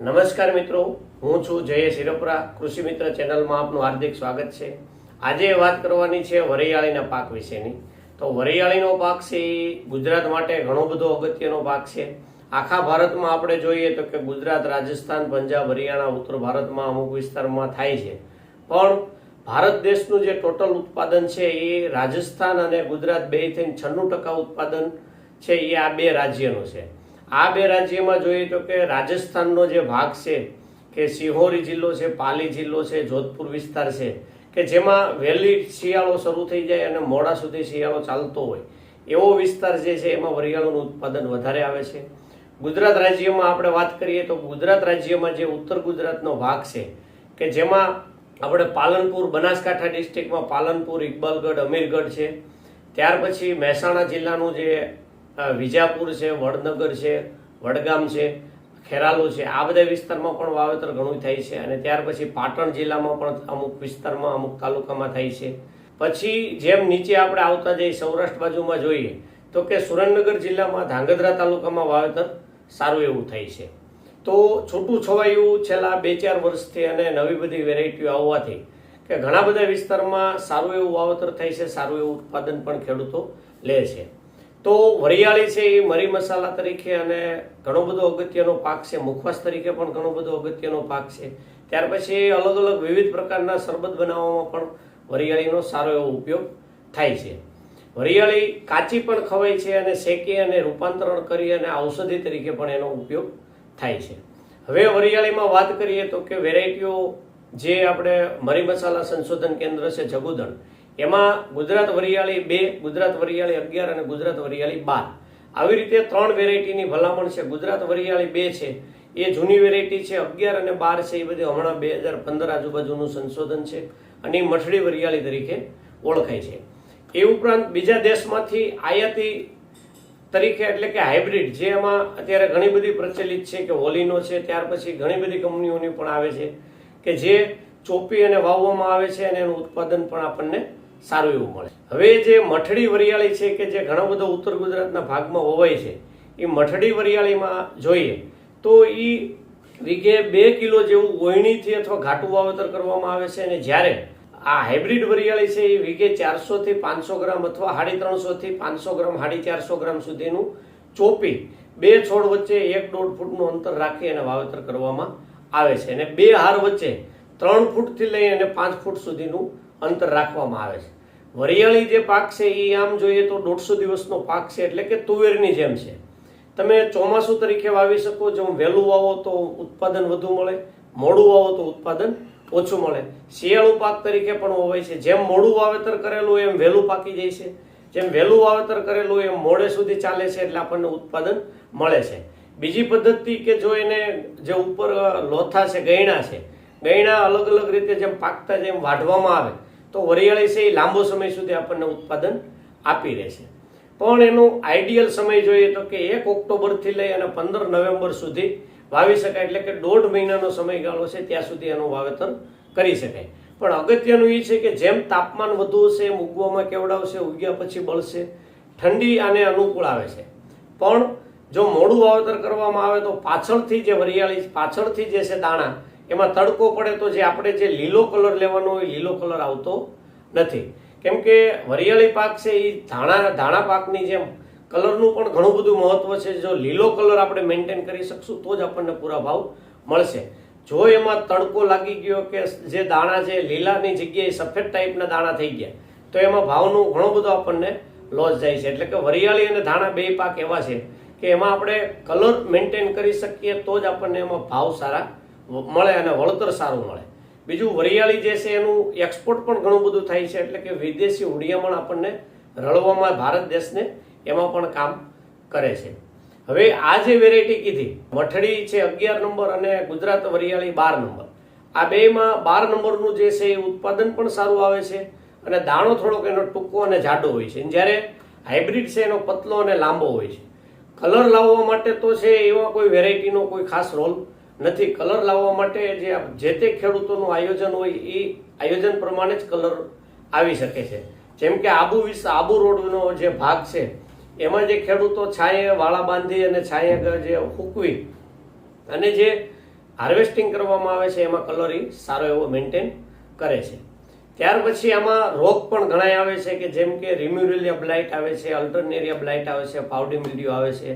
નમસ્કાર મિત્રો, હું છું જયેશ હિરપરા કૃષિ મિત્ર ચેનલમાં આપનું હાર્દિક સ્વાગત છે. આજે વાત કરવાની છે વરિયાળીના પાક વિશેની. તો વરિયાળીનો પાક છે એ ગુજરાત માટે ઘણો બધો અગત્યનો પાક છે. આખા ભારતમાં આપણે જોઈએ તો કે ગુજરાત, રાજસ્થાન, પંજાબ, હરિયાણા, ઉત્તર ભારતમાં અમુક વિસ્તારમાં થાય છે. પણ ભારત દેશનું જે ટોટલ ઉત્પાદન છે એ રાજસ્થાન અને ગુજરાત બે થઈને છન્નું ટકા ઉત્પાદન છે એ આ બે રાજ્યનું છે. આ બે રાજ્યમાં જોઈએ તો કે રાજસ્થાનનો જે ભાગ છે, કે સિહોરી જિલ્લો છે, પાલી જિલ્લો છે, જોધપુર વિસ્તાર છે, કે જેમાં વહેલી શિયાળો શરૂ થઈ જાય અને મોડા સુધી શિયાળો ચાલતો હોય, એવો વિસ્તાર જે છે એમાં વરિયાળોનું ઉત્પાદન વધારે આવે છે. ગુજરાત રાજ્યમાં આપણે વાત કરીએ તો ગુજરાત રાજ્યમાં જે ઉત્તર ગુજરાતનો ભાગ છે, કે જેમાં આપણે પાલનપુર, બનાસકાંઠા ડિસ્ટ્રિક્ટમાં પાલનપુર, ઇકબાલગઢ, અમીરગઢ છે, ત્યાર પછી મહેસાણા જિલ્લાનું જે વિજાપુર છે, વડનગર છે, વડગામ છે, ખેરાલુ છે. આ બધા વિસ્તારમાં પણ વાવેતર ઘણું થાય છે અને ત્યાર પછી પાટણ જિલ્લામાં પણ અમુક વિસ્તારમાં, અમુક તાલુકામાં થાય છે. પછી જેમ નીચે આપણે આવતા જઈએ, સૌરાષ્ટ્ર બાજુમાં જોઈએ, તો કે સુરેન્દ્રનગર જિલ્લામાં ધાંગધ્રા તાલુકામાં વાવેતર સારું એવું થાય છે. તો છૂટું છવાયું છેલ્લા બે ચાર વર્ષથી અને નવી બધી વેરાયટીઓ આવવાથી કે ઘણા બધા વિસ્તારમાં સારું એવું વાવેતર થાય છે, સારું એવું ઉત્પાદન પણ ખેડૂતો લે છે. તો વરિયાળી છે એ મરી મસાલા તરીકે અને ઘણો બધો અગત્યનો પાક છે, મુખવાસ તરીકે પણ ઘણો બધો અગત્યનો પાક છે. ત્યાર પછી અલગ અલગ વિવિધ પ્રકારના શરબત બનાવવામાં પણ વરિયાળીનો સારો એવો ઉપયોગ થાય છે. વરિયાળી કાચી પણ ખવાય છે અને શેકી અને રૂપાંતરણ કરી અને ઔષધિ તરીકે પણ એનો ઉપયોગ થાય છે. હવે વરિયાળીમાં વાત કરીએ તો કે વેરાયટીઓ જે આપણે મરી મસાલા સંશોધન કેન્દ્ર છે જગુદણ, એમાં ગુજરાત વરિયાળી બે, ગુજરાત વરિયાળી અગિયાર અને ગુજરાત વરિયાળી બાર. આવી રીતે ત્રણ વેરાયટીની ભલામણ છે. ગુજરાત વરિયાળી બે છે. એ જૂની વેરાયટી છે, અગિયાર અને બાર છે. એ બધી હમણાં બે હજાર પંદર આજુબાજુનું સંશોધન છે અને મઠડી વરિયાળી તરીકે ઓળખાય છે. એ ઉપરાંત બીજા દેશમાંથી આયાતી તરીકે એટલે કે હાઇબ્રિડ, જે એમાં અત્યારે ઘણી બધી પ્રચલિત છે કે હોલીનો છે, ત્યાર પછી ઘણી બધી કંપનીઓની પણ આવે છે. કે જે ચોપી અને વાવવામાં આવે છે અને એનું ઉત્પાદન પણ આપણને સારું એવું મળે. હવે જે મઠડી વરિયાળી છે કે જે ઘણો બધો ઉત્તર ગુજરાતના ભાગમાં હોવાય છે, એ મઠડી વરિયાળીમાં જોઈએ તો એ વીઘે બે કિલો જેવું ગોયણીથી અથવા ઘાટું વાવેતર કરવામાં આવે છે અને જ્યારે આ હાઇબ્રિડ વરિયાળી છે એ વીઘે ચારસોથી પાંચસો ગ્રામ અથવા સાડી ત્રણસોથી પાંચસો ગ્રામ સાડી ચારસો ગ્રામ સુધીનું ચોપી બે છોડ વચ્ચે એક દોઢ ફૂટનું અંતર રાખી અને વાવેતર કરવામાં આવે છે અને બે હાર વચ્ચે ત્રણ ફૂટથી લઈ અને પાંચ ફૂટ સુધીનું અંતર રાખવામાં આવે છે. વરિયાળી જે પાક છે એ આમ જોઈએ તો દોઢસો દિવસનો પાક છે એટલે કે તુવેરની જેમ છે. તમે ચોમાસું તરીકે વાવી શકો જો વહેલું વાવો તો ઉત્પાદન વધુ મળે, મોડું વાવો તો ઉત્પાદન ઓછું મળે. શિયાળુ પાક તરીકે પણ હોય છે. જેમ મોડું વાવેતર કરેલું એમ વહેલું પાકી જાય છે. જેમ વહેલું વાવેતર કરેલું એમ મોડે સુધી ચાલે છે એટલે આપણને ઉત્પાદન મળે છે. બીજી પદ્ધતિ કે જો એને જે ઉપર લોથા છે, ગયણા છે, ગયણા અલગ અલગ રીતે જેમ પાકતા જેમ વાઢવામાં આવે, તો વરિયાળી છે એ લાંબો સમય સુધી આપણને ઉત્પાદન આપી રહે છે. પણ એનો આઈડિયલ સમય જોઈએ તો કે એક ઓક્ટોબરથી લઈ અને પંદર નવેમ્બર સુધી વાવી શકાય, એટલે કે દોઢ મહિનાનો સમયગાળો છે, ત્યાં સુધી એનું વાવેતર કરી શકાય. પણ અગત્યનું એ છે કે જેમ તાપમાન વધુ હશે, એમ ઉગવામાં કેવડાવશે, ઉગ્યા પછી બળશે, ઠંડી આને અનુકૂળ આવે છે. પણ જો મોડું વાવેતર કરવામાં આવે તો પાછળથી જે વરિયાળી, પાછળથી જે છે દાણા, એમાં તડકો પડે તો જે આપણે જે લીલો કલર લેવાનો હોય લીલો કલર આવતો નથી. કેમ કે વરિયાળી પાક છે એ ધાણા ધાણા પાકની જેમ કલરનું પણ ઘણું બધું મહત્વ છે. જો લીલો કલર આપણે મેન્ટેન કરી શકશું તો જ આપણને પૂરા ભાવ મળશે. જો એમાં તડકો લાગી ગયો કે જે દાણા છે, લીલાની જગ્યાએ સફેદ ટાઈપના દાણા થઈ ગયા, તો એમાં ભાવનું ઘણો બધો આપણને લોસ જાય છે. એટલે કે વરિયાળી અને ધાણા બે પાક એવા છે કે એમાં આપણે કલર મેન્ટેન કરી શકીએ તો જ આપણને એમાં ભાવ સારા મળે અને વળતર સારું મળે. બીજું વરિયાળી જે છે એનું એક્સપોર્ટ પણ ઘણું બધું થાય છે, એટલે કે વિદેશી હુડિયામણ આપણને રળવામાં ભારત દેશને એમાં પણ કામ કરે છે. હવે આ જે વેરાયટી કીધી મઠડી છે અગિયાર નંબર અને ગુજરાત વરિયાળી બાર નંબર. આ બેમાં બાર નંબરનું જે છે એ ઉત્પાદન પણ સારું આવે છે અને દાણો થોડોક એનો ટૂંકો અને જાડો હોય છે. જ્યારે હાઇબ્રિડ છે એનો પતલો અને લાંબો હોય છે. કલર લાવવા માટે તો છે એવા કોઈ વેરાયટીનો કોઈ ખાસ રોલ નથી. કલર લાવવા માટે જે જે તે ખેડૂતોનું આયોજન હોય એ આયોજન પ્રમાણે જ કલર આવી શકે છે. જેમ કે આબુ વિસ આબુ રોડનો જે ભાગ છે, એમાં જે ખેડૂતો છાંયે વાળા બાંધી અને છાંયે જે હૂકવી અને જે હાર્વેસ્ટિંગ કરવામાં આવે છે, એમાં કલરી સારો એવો મેન્ટેન કરે છે. ત્યાર પછી આમાં રોગ પણ ઘણા આવે છે કે જેમ કે રિમ્યુરેલિયા બ્લાઇટ આવે છે, અલ્ટરનેરિયા બ્લાઇટ આવે છે પાવડી મિલ્ડ્યુ આવે છે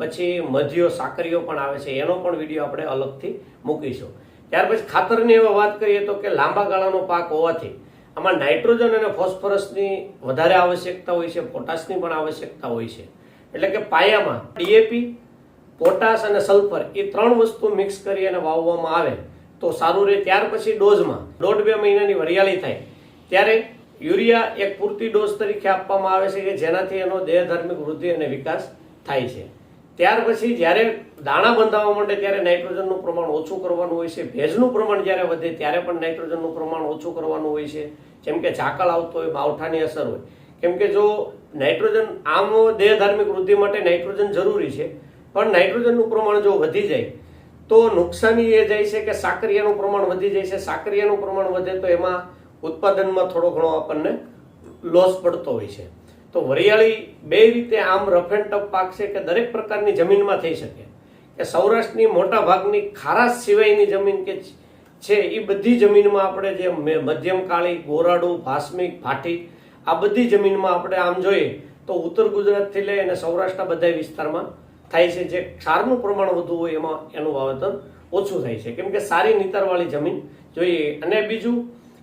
પછી મધ્યો સાકરીઓ પણ આવે છે, એનો પણ વીડિયો આપણે અલગથી મૂકીશું. ત્યાર પછી ખાતરની એવા વાત કરીએ તો કે લાંબા ગાળાનો પાક હોવાથી આમાં નાઇટ્રોજન અને ફોસ્ફરસની વધારે આવશ્યકતા હોય છે, પોટાશની પણ આવશ્યકતા હોય છે. એટલે કે પાયામાં ડીએપી પોટાશ અને સલ્ફર એ ત્રણ વસ્તુ મિક્સ કરી અને વાવવામાં આવે. તો સારું રહે. ત્યાર પછી ડોઝમાં, દોઢ બે મહિનાની વરિયાળી થાય. ત્યારે યુરિયા એક પૂરતી ડોઝ તરીકે આપવામાં આવે છે કે જેનાથી એનો દેહધાર્મિક વૃદ્ધિ અને વિકાસ થાય છે. ત્યાર પછી જ્યારે દાણા બંધાવવા માંડે ત્યારે નાઇટ્રોજનનું પ્રમાણ ઓછું કરવાનું હોય છે. ભેજનું પ્રમાણ જ્યારે વધે ત્યારે પણ નાઇટ્રોજનનું પ્રમાણ ઓછું કરવાનું હોય છે. જેમ કે ઝાકળ આવતો હોય, માવઠાની અસર હોય. કેમ કે જો નાઇટ્રોજન આમ દેહધાર્મિક વૃદ્ધિ માટે નાઇટ્રોજન જરૂરી છે, પણ નાઇટ્રોજનનું પ્રમાણ જો વધી જાય તો નુકસાની એ જાય છે કે સાકરિયાનું પ્રમાણ વધી જાય છે. સાકરિયાનું પ્રમાણ વધે તો એમાં ઉત્પાદનમાં થોડો ઘણો આપણને લોસ પડતો હોય છે. તો વરિયાળી બે રીતે આમ રફ એન્ડ ટફ પાક છે કે દરેક પ્રકારની જમીનમાં થઈ શકે. કે સૌરાષ્ટ્રની મોટા ભાગની ખારાશ સિવાયની જમીન કે છે એ બધી જમીનમાં આપણે જે મધ્યમ કાળી, ગોરાડું, ભાસ્મિક ફાટી આ બધી જમીનમાં આપણે આમ જોઈએ તો ઉત્તર ગુજરાતથી લઈ અને સૌરાષ્ટ્રના બધા વિસ્તારમાં થાય છે જે ક્ષારનું પ્રમાણ વધુ હોય એમાં એનું વાવેતર ઓછું થાય છે. કેમ કે સારી નિતારવાળી જમીન જોઈએ. અને બીજું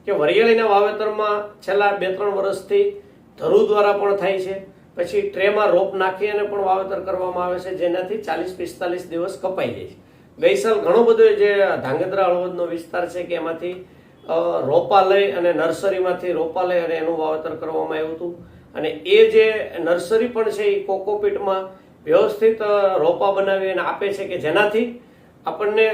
કે વરિયાળીના વાવેતરમાં છેલ્લા બે ત્રણ વર્ષથી ધરુ દ્વારા પણ થાય છે. પછી ટ્રેમાં રોપ નાખી અને પણ વાવેતર કરવામાં આવે છે, જેનાથી ચાલીસ પિસ્તાલીસ દિવસ કપાઈ જાય છે. ગઈ ઘણો બધો જે ધાંગધ્રા હળવદનો વિસ્તાર છે કે એમાંથી રોપા લઈ અને નર્સરીમાંથી રોપા લઈ અને એનું વાવેતર કરવામાં આવ્યું હતું. અને એ જે નર્સરી પણ છે એ કોકોપીટમાં વ્યવસ્થિત રોપા બનાવી અને આપે છે કે જેનાથી આપણને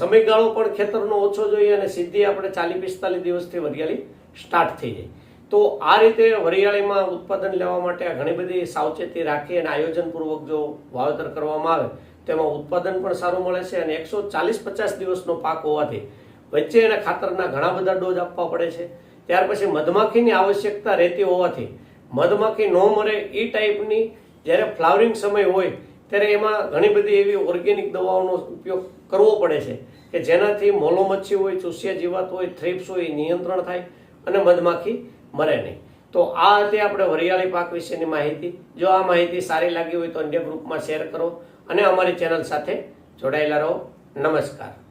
સમયગાળો પણ ખેતરનો ઓછો જોઈએ અને સીધી આપણે ચાલીસ, પિસ્તાલીસ દિવસથી વરિયાળી સ્ટાર્ટ થઈ જાય. તો આ રીતે વરિયાળીમાં ઉત્પાદન લેવા માટે ઘણી બધી સાવચેતી રાખી અને આયોજનપૂર્વક જો વાવેતર કરવામાં આવે, તો એમાં ઉત્પાદન પણ સારું મળે છે અને એકસો ચાલીસ, પચાસ દિવસનો પાક હોવાથી વચ્ચે એના ખાતરના ઘણા બધા ડોઝ આપવા પડે છે. ત્યાર પછી મધમાખીની આવશ્યકતા રહેતી હોવાથી મધમાખી ન મરે એ ટાઈપની જ્યારે ફ્લાવરિંગ સમય હોય, ત્યારે એમાં ઘણી બધી એવી ઓર્ગેનિક દવાઓનો ઉપયોગ કરવો પડે છે કે જેનાથી મોલો મચ્છી હોય, ચૂસિયા જીવાત હોય, થ્રિપ્સ હોય નિયંત્રણ થાય અને મધમાખી મરે નહીં. તો આ હતી આપણે વરિયાળી પાક વિશેની માહિતી. જો આ માહિતી સારી લાગી હોય તો અન્ય ગ્રુપમાં શેર કરો અને અમારી ચેનલ સાથે જોડાયેલા રહો. નમસ્કાર.